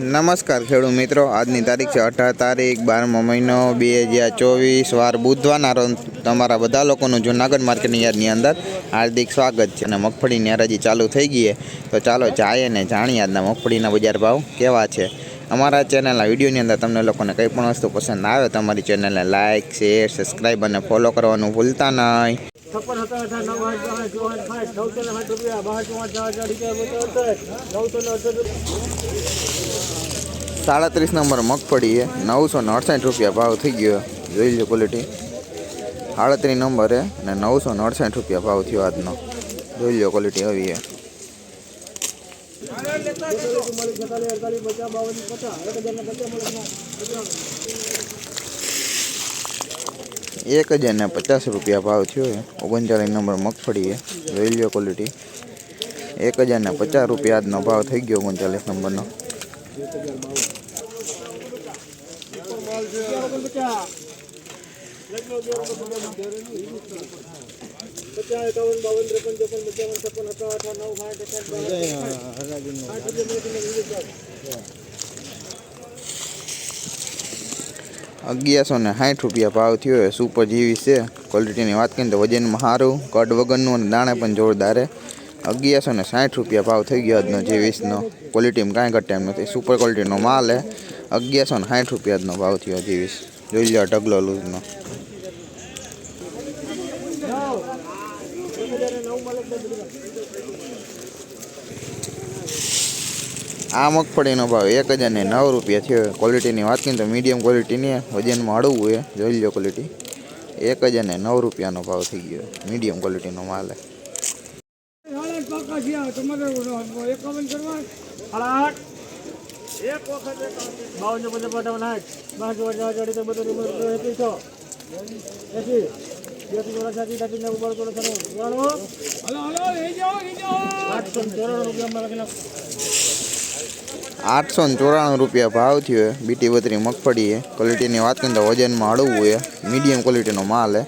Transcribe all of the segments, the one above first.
નમસ્કાર ખેડૂત મિત્રો, આજની તારીખ છે અઢાર તારીખ, બારમો મહિનો, બે હજાર ચોવીસ, વાર બુધવારના તમારા બધા લોકોનું જૂનાગઢ માર્કેટની યાદની અંદર હાર્દિક સ્વાગત છે અને મગફળીની હરાજી ચાલુ થઈ ગઈ તો ચાલો જાય ને જાણીએ આજના મગફળીના બજાર ભાવ કેવા છે. અમારા ચેનલના વિડીયોની અંદર તમને લોકોને કંઈ પણ વસ્તુ પસંદ આવે તો અમારી ચેનલને લાઇક શેર, સબસ્ક્રાઈબ અને ફોલો કરવાનું ભૂલતા નહીં. છપ્પન સત્તર અઢાર નવ આઠ દસ ચોવાઠ પાંચ નવસો ને સાઠ રૂપિયા બાર ચોવાઠ ચાર ચાર રૂપિયા બોતેર અડસઠ નવસો ને અડસઠ સાડત્રીસ નંબર મગફળી છે નવસો ને અડસઠ રૂપિયા ભાવ થઈ ગયો જોઈ લો ક્વોલિટી સાડત્રીસ નંબર છે અને નવસો ને અડસઠ રૂપિયા ભાવ થયો આજનો જોઈ લો ક્વોલિટી આવી છે ચુમ્માલીસ છેતાલીસ અડતાલીસ પચાસ બાવન પચાસ એક હજાર ને પચાસ મળે એક હજાર ને પચાસ રૂપિયા ભાવ થયો છે ઓગણચાલીસ નંબર મગફળી છે જોઈ લો ક્વોલિટી એક હજાર ને પચાસ રૂપિયા આજનો ભાવ થઈ ગયો ઓગણચાલીસ નંબરનો પચાસ અગિયારસો ને સાઠ રૂપિયા ભાવ થયો છે સુપર જીવી છે ક્વોલિટીની વાત કરીએ તો વજનમાં સારું કડ વગરનું અને દાણે પણ જોરદાર અગિયારસો ને સાઠ રૂપિયા ભાવ થઈ ગયો આજનો જીવીસનો ક્વોલિટીમાં કાંઈ ઘટે એમ નથી. સુપર ક્વોલિટીનો માલ હે અગિયારસો ને સાઠ રૂપિયાનો ભાવ થયો જીવીસ જોઈ લો ઢગલો લૂઝનો. આ મગફળીનો ભાવ એક હજાર ને નવ રૂપિયા થયો. ક્વોલિટીની વાત કરીએ તો મીડિયમ ક્વોલિટીની વજનમાં હળવું એ જોઈ લો ક્વોલિટી એક હજાર ને નવ રૂપિયાનો ભાવ થઈ ગયો. મીડિયમ ક્વોલિટીનો માલ આઠસો ચોરાણું રૂપિયા આઠસો ને ચોરાણું રૂપિયા ભાવ થયો બીટી બત્રી મગફળી ક્વોલિટીની વાત કરીએ તો વજનમાં હળવું એ મીડિયમ ક્વોલિટીનો માલ હે.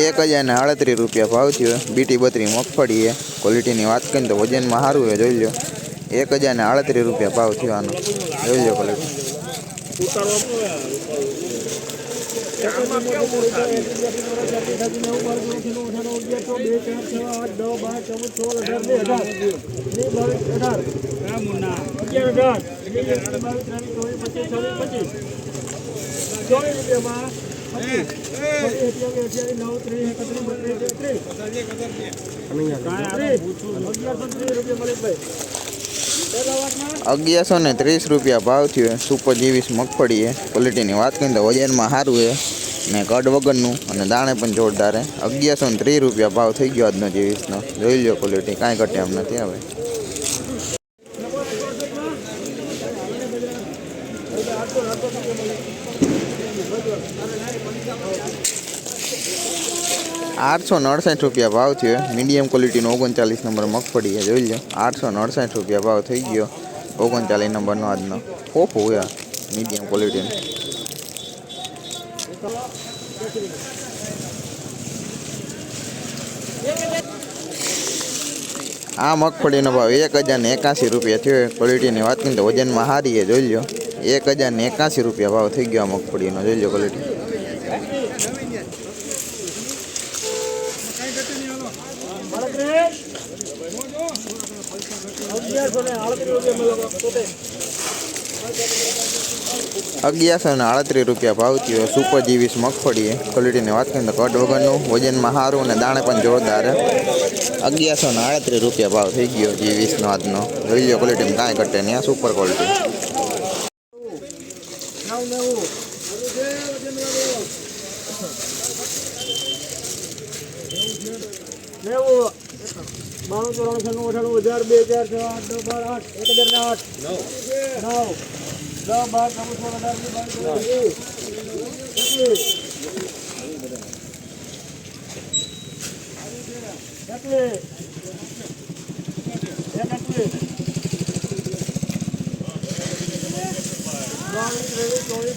એક હજાર ને આડત્રીસ રૂપિયા ભાવ થયો બીટી બત્રી મગફળી ક્વોલિટીની વાત કરીએ તો વજનમાં સારું એ જોઈ લો એક હજાર ને આડત્રીસ રૂપિયા ભાવ થયો આનો જોઈ લો ક્વોલિટી અગિયારસો ને ત્રીસ રૂપિયા ભાવ થયો. સુપર જીવીસ મગફળી ક્વોલિટીની વાત કરીએ તો વજનમાં સારું છે ને કડ વગરનું અને દાણે પણ જોરદાર છે અગિયારસો ને ત્રીસ રૂપિયા ભાવ થઈ ગયો આજનો જીવીસનો. જોઈ લો ક્વોલિટી, કાંઈ ઘટે એમ નથી હવે. આઠસો અડસઠ રૂપિયા ભાવ થયો. મીડિયમ ક્વોલિટીનો ઓગણચાલીસ નંબર મગફળી છે, જોઈ લો. આઠસો અડસઠ રૂપિયા ભાવ થઈ ગયો. ઓગણચાલીસ નંબરનો આજનો. ફોફો હોય મીડિયમ ક્વોલિટીનો આ મગફળીનો ભાવ એક હજાર એકાસી રૂપિયા થયો. ક્વોલિટીની વાત કરીએ તો વજનમાં છે, જોઈ લો. એક હજાર એકાસી રૂપિયા ભાવ થઈ ગયો આ મગફળીનો, જોઈ લો ક્વોલિટી. અગિયારસો ને આડત્રીસ રૂપિયા મળે અગિયારસો ને આડત્રીસ રૂપિયા ભાવ થયો. સુપર જીવીસ મગફળી છે ક્વોલિટીની વાત કરીએ તો કડ વગરનું. વજનમાં સારું અને દાણે પણ જોરદાર. છે અગિયારસો ને આડત્રીસ રૂપિયા ભાવ થઈ ગયો જીવીસનો આજનો. જોઈ લો ક્વોલિટીમાં કાંઈ ઘટે નહીં. આ સુપર ક્વોલિટી નવ નેવું નેવું બાણું ચોરાણું અઠાણું હજાર બે હજાર છ આઠ નવ બાર આઠ એક હજાર ને આઠ નવ નવ દસ બાર ચૌદ સોળ અઢાર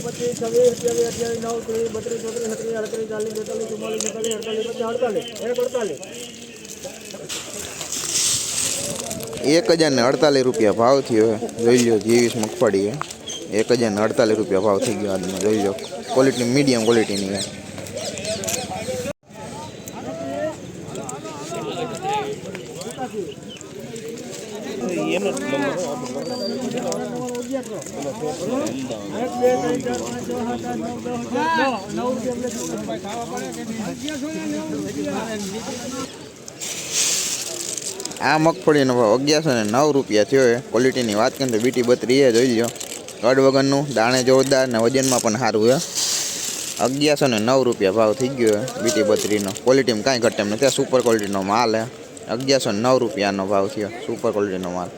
પચીસ છવ્વીસ સત્યાવીસ અઠ્યાવીસ નવ ત્રીસ બત્રીસ ચોત્રીસ છત્રીસ અડત્રીસ ચાલીસ બેતાલીસ ચુમ્માલીસ છેતાલીસ અડતાલીસ પચાસ અડતાલીસ એક અડતાલીસ એક હજાર ને અડતાલીસ રૂપિયા ભાવ થયો હે. જોઈ લો જેવીસ મગફળી હે એક હજાર ને અડતાલીસ રૂપિયા ભાવ થઈ ગયો આજનો, જોઈ લો ક્વોલિટી મીડિયમ ક્વોલિટીની હે એક બે ત્રણ ચાર પાંચ છ સાત આઠ નવ દસ અગિયાર નવ નવ રૂપિયા આ મગફળીનો ભાવ અગિયારસો ને નવ રૂપિયા થયો છે. ક્વોલિટીની વાત કરીએ તો બીટી બત્રીએ જોઈ લો કડ વગરનું દાણે જોરદાર ને વજનમાં પણ સારું છે. અગિયારસો ને નવ રૂપિયા ભાવ થઈ ગયો બીટી બત્રીનો ક્વોલિટીમાં કાંઈ ઘટે એમ નથી. સુપર ક્વોલિટીનો માલ છે. અગિયારસો નવ રૂપિયાનો ભાવ થયો સુપર ક્વોલિટીનો માલ.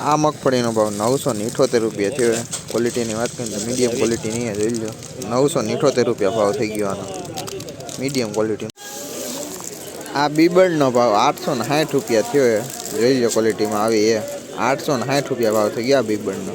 આ મગફળીનો ભાવ નવસો ને રૂપિયા થયો ક્વોલિટીની વાત કરીએ તો મીડિયમ ક્વોલિટીની એ જોઈ લો નવસો ને રૂપિયા ભાવ થઈ ગયો આનો. મીડિયમ ક્વોલિટી આ બીબડનો ભાવ આઠસો ને સાઠ રૂપિયા થયો જોઈ લો ક્વોલિટીમાં આવી એ. આઠસો ને રૂપિયા ભાવ થઈ ગયા બીબડનો